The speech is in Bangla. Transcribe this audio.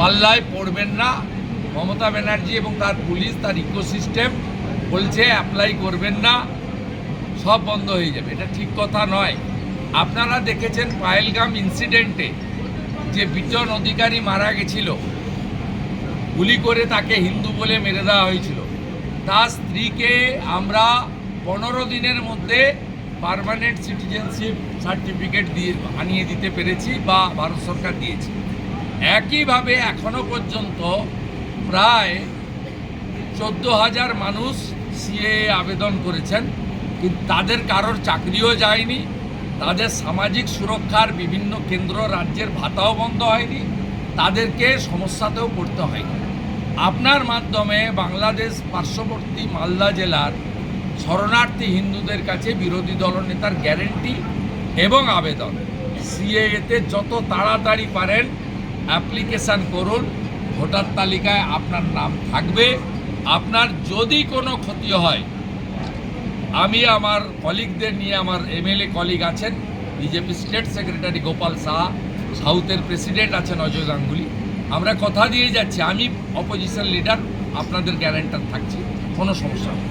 পাল্লায় পড়বেন না। মমতা ব্যানার্জি এবং তার পুলিশ, তার ইকোসিস্টেম বলছে অ্যাপ্লাই করবেন না। সব বন্ধ হয়ে যাবে। এটা ঠিক কথা নয়। আপনারা দেখেছেন পায়েলগাম ইনসিডেন্টে যে বিজন অধিকারী মারা গেছিল। গুলি করে তাকে হিন্দু বলে মেরে দেওয়া হয়েছিল। তার স্ত্রীকে আমরা পনেরো দিনের মধ্যে পার্মানেন্ট সিটিজেনশিপ সার্টিফিকেট দিয়ে আনিয়ে দিতে পেরেছি বা ভারত সরকার দিয়েছে। একইভাবে এখনও পর্যন্ত প্রায় চোদ্দ হাজার মানুষ সিএ আবেদন করেছেন, কিন্তু তাদের কারোর চাকরিও যায়নি, তাদের সামাজিক সুরক্ষার বিভিন্ন কেন্দ্র রাজ্যের ভাতাও বন্ধ হয়নি, তাদেরকে সমস্যাতেও পড়তে হয়নি। আপনার মাধ্যমে বাংলাদেশ পার্শ্ববর্তী মালদা জেলার শরণার্থী হিন্দুদের কাছে বিরোধী দলনেতার গ্যারেন্টি এবং আবেদন। সিএতে যত তাড়াতাড়ি পারেন অ্যাপ্লিকেশান করুন, ভোটার তালিকায় আপনার নাম থাকবে। আপনার যদি কোনো ক্ষতি হয়, আমি আমার কলিগদের নিয়ে আমার এমএলএ কলিগ আছেন, BJP state secretary Gopal Saha, সাউথের প্রেসিডেন্ট আছেন অজয় গাঙ্গুলি। আমরা কথা দিয়ে যাচ্ছি, আমি অপোজিশন লিডার আপনাদের গ্যারেন্টার থাকছি, কোনো সমস্যা নেই